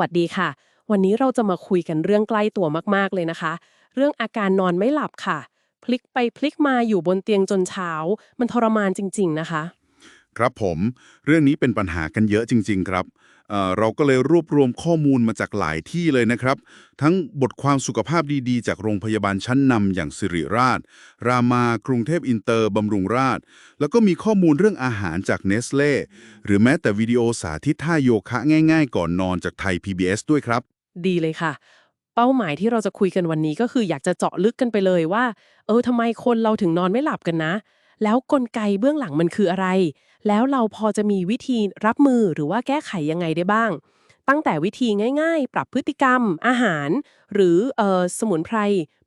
วัสดีค่ะ วันนี้เราจะมาคุยกันเรื่องใกล้ตัวมากๆเลยนะคะ เรื่องอาการนอนไม่หลับค่ะ พลิกไปพลิกมาอยู่บนเตียงจนเช้า มันทรมานจริง ๆ นะคะ ครับผมเรื่องนี้เป็นปัญหากันเยอะจริง ๆ ครับเเราก็เลยรวบรวมข้อมูลมาจากหลายที่เลยนะครับ ทั้งบทความสุขภาพดีๆ จากโรงพยาบาลชั้นนำอย่างสิริราช รามากรุงเทพอินเตอร์บำรุงราษฎร์แล้วก็มีข้อมูลเรื่องอาหารจากเนสเล่หรือแม้แต่วิดีโอสาธิตท่าโยคะง่าย ๆ ก่อนนอนจากไทย PBS ด้วยครับ ดีเลยค่ะเป้าหมายที่เราจะคุยกันวันนี้ก็คืออยากจะเจาะลึกกันไปเลยว่า เออทำไมคนเราถึงนอนไม่หลับกันนะ แล้วกลไกเบื้องหลังมันคืออะไร แล้วเราพอจะมีวิธีรับมือหรือว่าแก้ไขยังไงได้บ้าง ตั้งแต่วิธีง่าย ๆ ปรับพฤติกรรม อาหาร หรือออสมุนไพร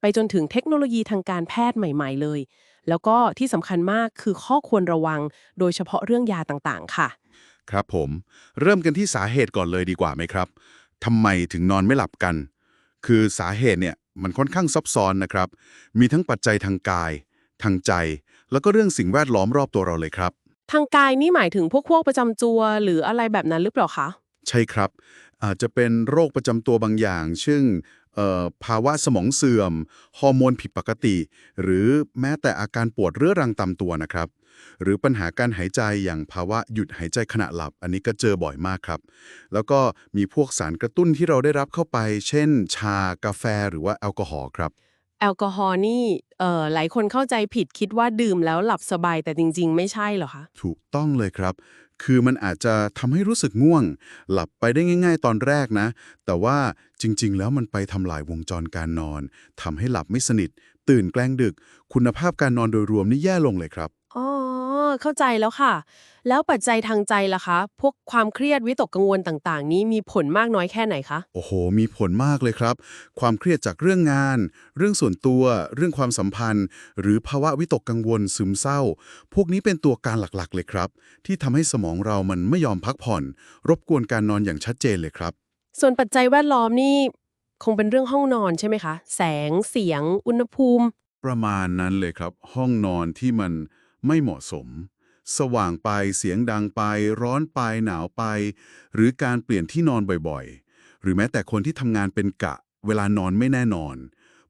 ไปจนถึงเทคโนโลยีทางการแพทย์ใหม่ ๆ เลย แล้วก็ที่สำคัญมากคือข้อควรระวัง โดยเฉพาะเรื่องยาต่างๆ ค่ะ ครับผม เริ่มกันที่สาเหตุก่อนเลยดีกว่าไหมครับทำไมถึงนอนไม่หลับกัน คือสาเหตุเนี่ยมันค่อนข้างซับซ้อนนะครับ มีทั้งปัจจัยทางกาย ทางใจ แล้วก็เรื่องสิ่งแวดล้อมรอบตัวเราเลยครับ ทางกายนี่หมายถึงพวกพวกประจำตัวหรืออะไรแบบนั้นหรือเปล่าคะ ใช่ครับ อาจจะเป็นโรคประจำตัวบางอย่างเช่นเอ่อภาวะสมองเสื่อม ฮอร์โมนผิดปกติ หรือแม้แต่อาการปวดเรื้อรังตามตัวนะครับ หรือปัญหาการหายใจอย่างภาวะหยุดหายใจขณะหลับ อันนี้ก็เจอบ่อยมากครับ แล้วก็มีพวกสารกระตุ้นที่เราได้รับเข้าไป เช่น ชากาแฟหรือว่าแอลกอฮอล์ครับ แอลกอฮอล์นี่เอ่อหลายคนเข้าใจผิดคิดว่าดื่มแล้วหลับสบายแต่จริง ๆ ไม่ใช่เหรอคะ ถูกต้องเลยครับ คือมันอาจจะทำให้รู้สึกง่วง หลับไปได้ง่าย ๆ ตอนแรกนะ แต่ว่าจริง ๆ แล้วมันไปทำลายวงจรการนอนทำให้หลับไม่สนิท ตื่นแกล้งดึก คุณภาพการนอนโดยรวมนี่แย่ลงเลยครับ อ๋อ เข้าใจแล้วค่ะ แล้วปัจจัยทางใจล่ะคะ พวกความเครียดวิตกกังวลต่างๆ นี้มีผลมากน้อยแค่ไหนคะ โอ้โห มีผลมากเลยครับ ความเครียดจากเรื่องงาน เรื่องส่วนตัว เรื่องความสัมพันธ์ หรือภาวะวิตกกังวลซึมเศร้า พวกนี้เป็นตัวการหลักๆ เลยครับ ที่ทำให้สมองเรามันไม่ยอมพักผ่อน รบกวนการนอนอย่างชัดเจนเลยครับ ส่วนปัจจัยแวดล้อมนี่คงเป็นเรื่องห้องนอนใช่ไหมคะ แสง เสียง อุณหภูมิ ประมาณนั้นเลยครับ ห้องนอนที่มัน ไม่เหมาะสม สว่างไปเสียงดังไป ร้อนไปหนาวไป หรือการเปลี่ยนที่นอนบ่อยๆ หรือแม้แต่คนที่ทำงานเป็นกะ เวลานอนไม่แน่นอน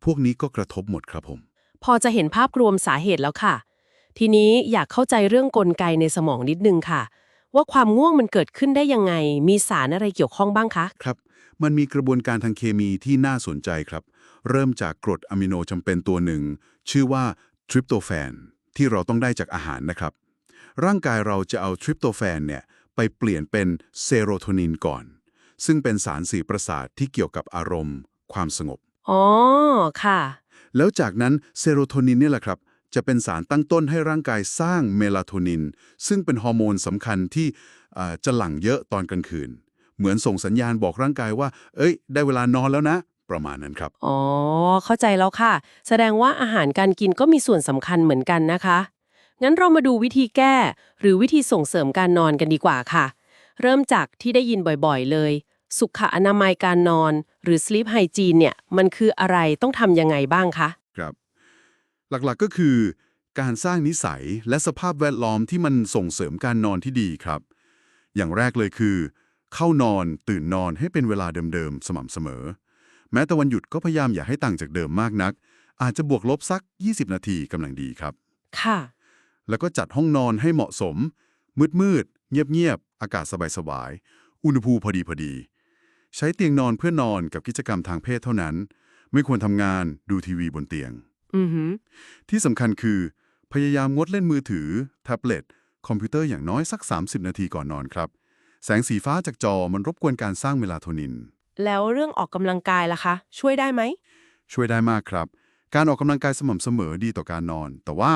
พวกนี้ก็กระทบหมดครับผม พอจะเห็นภาพรวมสาเหตุแล้วค่ะ ทีนี้อยากเข้าใจเรื่องกลไกในสมองนิดนึงค่ะ ว่าความง่วงมันเกิดขึ้นได้ยังไง มีสารอะไรเกี่ยวข้องบ้างคะครับ มันมีกระบวนการทางเคมีที่น่าสนใจครับ เริ่มจากกรดอะมิโนจำเป็นตัวหนึ่ง ชื่อว่าทริปโตแฟน ที่เราต้องได้จากอาหารนะครับ ร่างกายเราจะเอาทริปโตแฟนเนี่ยไปเปลี่ยนเป็นเซโรโทนินก่อน ซึ่งเป็นสารสื่อประสาทที่เกี่ยวกับอารมณ์ ความสงบ อ๋อ ค่ะ แล้วจากนั้นเซโรโทนินเนี่ยแหละครับ จะเป็นสารตั้งต้นให้ร่างกายสร้างเมลาโทนิน ซึ่งเป็นฮอร์โมนสำคัญที่อ่าจะหลั่งเยอะตอนกลางคืน เหมือนส่งสัญญาณบอกร่างกายว่า เอ้ย ได้เวลานอนแล้วนะ ประมาณนั้นครับ อ๋อ เข้าใจแล้วค่ะ แสดงว่าอาหารการกินก็มีส่วนสำคัญเหมือนกันนะคะ งั้นเรามาดูวิธีแก้ หรือวิธีส่งเสริมการนอนกันดีกว่าค่ะ เริ่มจากที่ได้ยินบ่อยๆเลย สุขอนามัยการนอน หรือ sleep hygiene เนี่ย มันคืออะไรต้องทำยังไงบ้างคะครับ หลักๆก็คือ การสร้างนิสัยและสภาพแวดล้อมที่มันส่งเสริมการนอนที่ดีครับ อย่างแรกเลยคือ เข้านอนตื่นนอนให้เป็นเวลาเดิมๆสม่ำเสมอ แม้แต่วันหยุดก็พยายามอย่าให้ต่างจากเดิมมากนัก อาจจะบวกลบสัก 20 นาทีกำลังดีครับ ค่ะ แล้วก็จัดห้องนอนให้เหมาะสม มืดๆเงียบๆอากาศสบายๆอุณหภูมิพอดีพอดี ใช้เตียงนอนเพื่อนอนกับกิจกรรมทางเพศเท่านั้น ไม่ควรทำงานดูทีวีบนเตียงอือหือที่สำคัญคือ พยายามงดเล่นมือถือ แท็บเล็ต คอมพิวเตอร์อย่างน้อยสัก 30 นาทีก่อนนอนครับ แสงสีฟ้าจากจอมันรบกวนการสร้างเมลาโทนิน แล้วเรื่องออกกำลังกายล่ะคะ ช่วยได้ไหม ช่วยได้มากครับ การออกกำลังกายสม่ำเสมอดีต่อการนอน แต่ว่า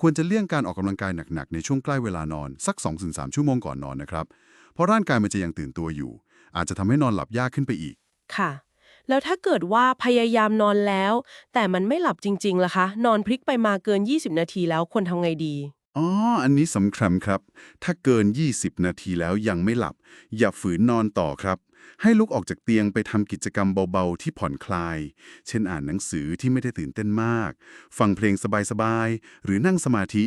ควรจะเลี่ยงการออกกำลังกายหนักๆ ในช่วงใกล้เวลานอนสัก 2-3 ชั่วโมงก่อนนอนนะครับ เพราะร่างกายมันจะยังตื่นตัวอยู่ อาจจะทำให้นอนหลับยากขึ้นไปอีก ค่ะ แล้วถ้าเกิดว่าพยายามนอนแล้ว แต่มันไม่หลับจริงๆล่ะคะ นอนพลิกไปมาเกิน 20 นาทีแล้วควรทำไงดี อ๋อ อันนี้สำคัญครับ ถ้าเกิน 20 นาทีแล้วยังไม่หลับ อย่าฝืนนอนต่อครับ ให้ลุกออกจากเตียงไปทำกิจกรรมเบาๆ ที่ผ่อนคลาย เช่นอ่านหนังสือที่ไม่ได้ตื่นเต้นมาก ฟังเพลงสบายๆ หรือนั่งสมาธิ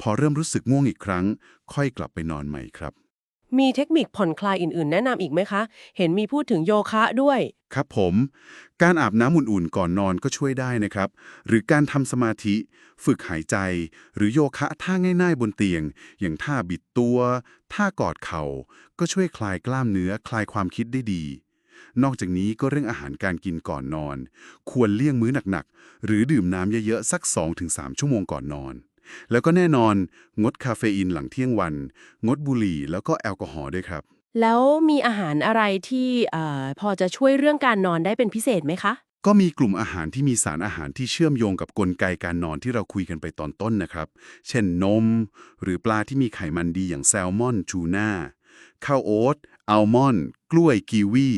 พอเริ่มรู้สึกง่วงอีกครั้ง ค่อยกลับไปนอนใหม่ครับ มีเทคนิคผ่อนคลายอื่นๆ แนะนำอีกไหมคะ เห็นมีพูดถึงโยคะด้วย ครับผม การอาบน้ำอุ่นๆ ก่อนนอนก็ช่วยได้นะครับ หรือการทำสมาธิ ฝึกหายใจ หรือโยคะท่าง่ายๆ บนเตียง อย่างท่าบิดตัว ท่ากอดเข่า ก็ช่วยคลายกล้ามเนื้อ คลายความคิดได้ดี นอกจากนี้ก็เรื่องอาหารการกินก่อนนอน ควรเลี่ยงมื้อหนักๆ หรือดื่มน้ำเยอะๆ สัก 2-3 ชั่วโมงก่อนนอน แล้วก็แน่นอน งดคาเฟอีนหลังเที่ยงวัน งดบุหรี่แล้วก็แอลกอฮอล์ด้วยครับ แล้วมีอาหารอะไรที่เอ่อพอจะช่วยเรื่องการนอนได้เป็นพิเศษไหมคะ ก็มีกลุ่มอาหารที่มีสารอาหารที่เชื่อมโยงกับกลไกการนอนที่เราคุยกันไปตอนต้นนะครับ เช่นนม หรือปลาที่มีไขมันดีอย่างแซลมอนทูน่าข้าวโอ๊ตอัลมอนด์กล้วยกีวี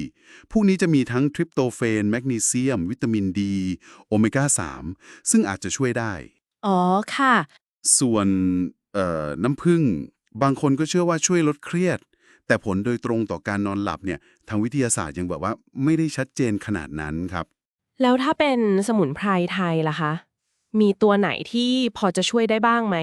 พวกนี้จะมีทั้งทริปโตเฟน แมกนีเซียม วิตามินดี โอเมก้า 3 ซึ่งอาจจะช่วยได้ อ๋อค่ะ ส่วนเอ่อน้ำผึ้งบางคนก็เชื่อว่าช่วยลดเครียด แต่ผลโดยตรงต่อการนอนหลับเนี่ยทางวิทยาศาสตร์ยังแบบว่าไม่ได้ชัดเจนขนาดนั้นครับ แล้วถ้าเป็นสมุนไพรไทยล่ะคะ มีตัวไหนที่พอจะช่วยได้บ้างไหม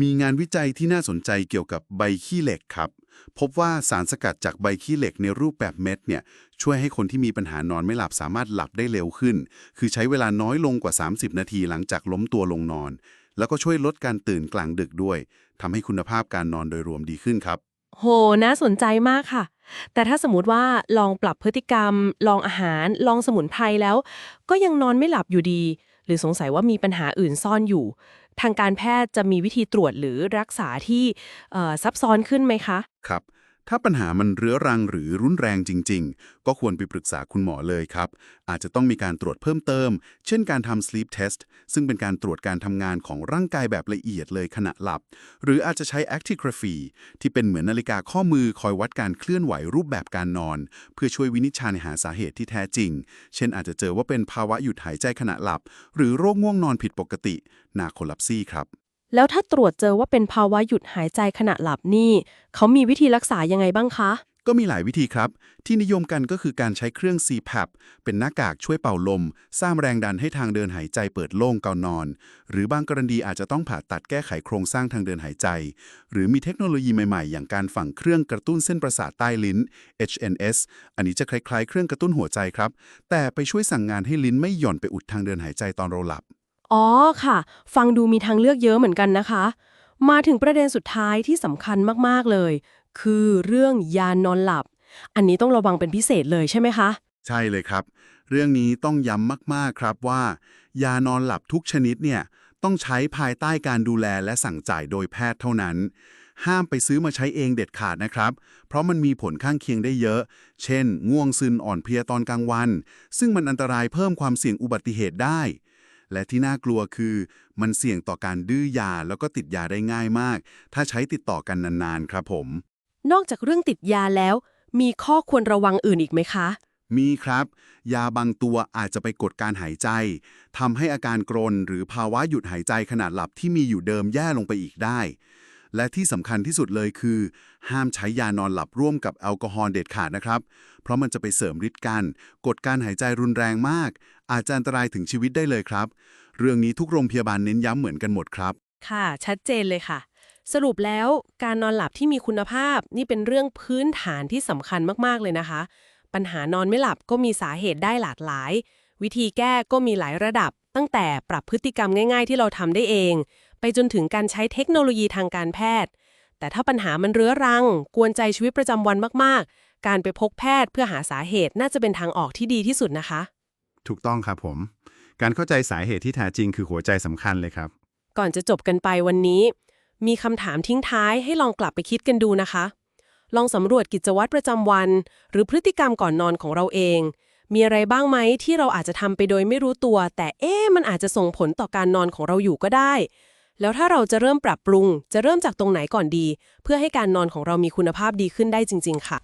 มีงานวิจัยที่น่าสนใจเกี่ยวกับใบขี้เหล็กครับ พบว่าสารสกัดจากใบขี้เหล็กในรูปแบบเม็ดเนี่ยช่วยให้คนที่มีปัญหานอนไม่หลับสามารถหลับได้เร็วขึ้น คือใช้เวลาน้อยลงกว่า 30 นาทีหลังจากล้มตัวลงนอน แล้วก็ช่วยลดการตื่นกลางดึกด้วยทำให้คุณภาพการนอนโดยรวมดีขึ้นครับ โหน่าสนใจมากค่ะ แต่ถ้าสมมติว่าลองปรับพฤติกรรม ลองอาหาร ลองสมุนไพรแล้ว ก็ยังนอนไม่หลับอยู่ดี หรือสงสัยว่ามีปัญหาอื่นซ่อนอยู่ ทางการแพทย์จะมีวิธีตรวจหรือรักษาที่ซับซ้อนขึ้นไหมคะ ครับ ถ้าปัญหามันเรื้อรังหรือรุนแรงจริง ๆ ก็ควรไปปรึกษาคุณหมอเลยครับ อาจจะต้องมีการตรวจเพิ่มเติม เช่นการทำ sleep test ซึ่งเป็นการตรวจการทำงานของร่างกายแบบละเอียดเลยขณะหลับ หรืออาจจะใช้ actigraphy ที่เป็นเหมือนนาฬิกาข้อมือคอยวัดการเคลื่อนไหวรูปแบบการนอน เพื่อช่วยวินิจฉัยหาสาเหตุที่แท้จริง เช่นอาจจะเจอว่าเป็นภาวะหยุดหายใจขณะหลับ หรือโรคง่วงนอนผิดปกตินาโคลัปซีครับ แล้วถ้าตรวจเจอว่าเป็นภาวะหยุดหายใจขณะหลับนี่ เขามีวิธีรักษายังไงบ้างคะ ก็มีหลายวิธีครับ ที่นิยมกันก็คือการใช้เครื่อง CPAP เป็นหน้ากากช่วยเป่าลม สร้างแรงดันให้ทางเดินหายใจเปิดโล่งก่อนนอน หรือบางกรณีอาจจะต้องผ่าตัดแก้ไขโครงสร้างทางเดินหายใจ หรือมีเทคโนโลยีใหม่ๆ อย่างการฝังเครื่องกระตุ้นเส้นประสาทใต้ลิ้น HNS อันนี้จะคล้ายๆ เครื่องกระตุ้นหัวใจครับ แต่ไปช่วยสั่งงานให้ลิ้นไม่หย่อนไปอุดทางเดินหายใจตอนเราหลับ อ๋อค่ะ ฟังดูมีทางเลือกเยอะเหมือนกันนะคะ มาถึงประเด็นสุดท้ายที่สำคัญมากๆเลย คือเรื่องยานอนหลับ อันนี้ต้องระวังเป็นพิเศษเลยใช่ไหมคะ ใช่เลยครับ เรื่องนี้ต้องย้ำมากๆครับว่า ยานอนหลับทุกชนิดเนี่ยต้องใช้ภายใต้การดูแลและสั่งจ่ายโดยแพทย์เท่านั้น ห้ามไปซื้อมาใช้เองเด็ดขาดนะครับ เพราะมันมีผลข้างเคียงได้เยอะ เช่น ง่วงซึนอ่อนเพลียตอนกลางวัน ซึ่งมันอันตรายเพิ่มความเสี่ยงอุบัติเหตุได้ และที่น่ากลัวคือมันเสี่ยงต่อการดื้อยาแล้วก็ติดยาได้ง่ายมาก ถ้าใช้ติดต่อกันนานๆครับผม นอกจากเรื่องติดยาแล้ว มีข้อควรระวังอื่นอีกไหมคะ มีครับ ยาบางตัวอาจจะไปกดการหายใจทำให้อาการกรนหรือภาวะหยุดหายใจขนาดหลับที่มีอยู่เดิมแย่ลงไปอีกได้ และที่สำคัญที่สุดเลยคือ ห้ามใช้ยานอนหลับร่วมกับแอลกอฮอล์เด็ดขาดนะครับ เพราะมันจะไปเสริมฤทธิ์กัน กดการหายใจรุนแรงมาก อาจจะอันตรายถึงชีวิตได้เลยครับ เรื่องนี้ทุกโรงพยาบาลเน้นย้ำเหมือนกันหมดครับ ค่ะ ชัดเจนเลยค่ะ สรุปแล้วการนอนหลับที่มีคุณภาพ นี่เป็นเรื่องพื้นฐานที่สำคัญมากๆเลยนะคะ ปัญหานอนไม่หลับก็มีสาเหตุได้หลากหลาย วิธีแก้ก็มีหลายระดับ ตั้งแต่ปรับพฤติกรรมง่าย ๆ ที่เราทำได้เอง ไปจนถึงการใช้เทคโนโลยีทางการแพทย์ แต่ถ้าปัญหามันเรื้อรัง กวนใจชีวิตประจำวันมากๆ การไปพบแพทย์เพื่อหาสาเหตุน่าจะเป็นทางออกที่ดีที่สุดนะคะ ถูกต้องครับผม การเข้าใจสาเหตุที่แท้จริงคือหัวใจสำคัญเลยครับ ก่อนจะจบกันไปวันนี้ มีคำถามทิ้งท้ายให้ลองกลับไปคิดกันดูนะคะ ลองสำรวจกิจวัตรประจำวัน หรือพฤติกรรมก่อนนอนของเราเองมีอะไรบ้างไหมที่เราอาจจะทำไปโดยไม่รู้ตัว แต่เอ๊ะมันอาจจะส่งผลต่อการนอนของเราอยู่ก็ได้ แล้วถ้าเราจะเริ่มปรับปรุง จะเริ่มจากตรงไหนก่อนดี เพื่อให้การนอนของเรามีคุณภาพดีขึ้นได้จริง ๆ ค่ะ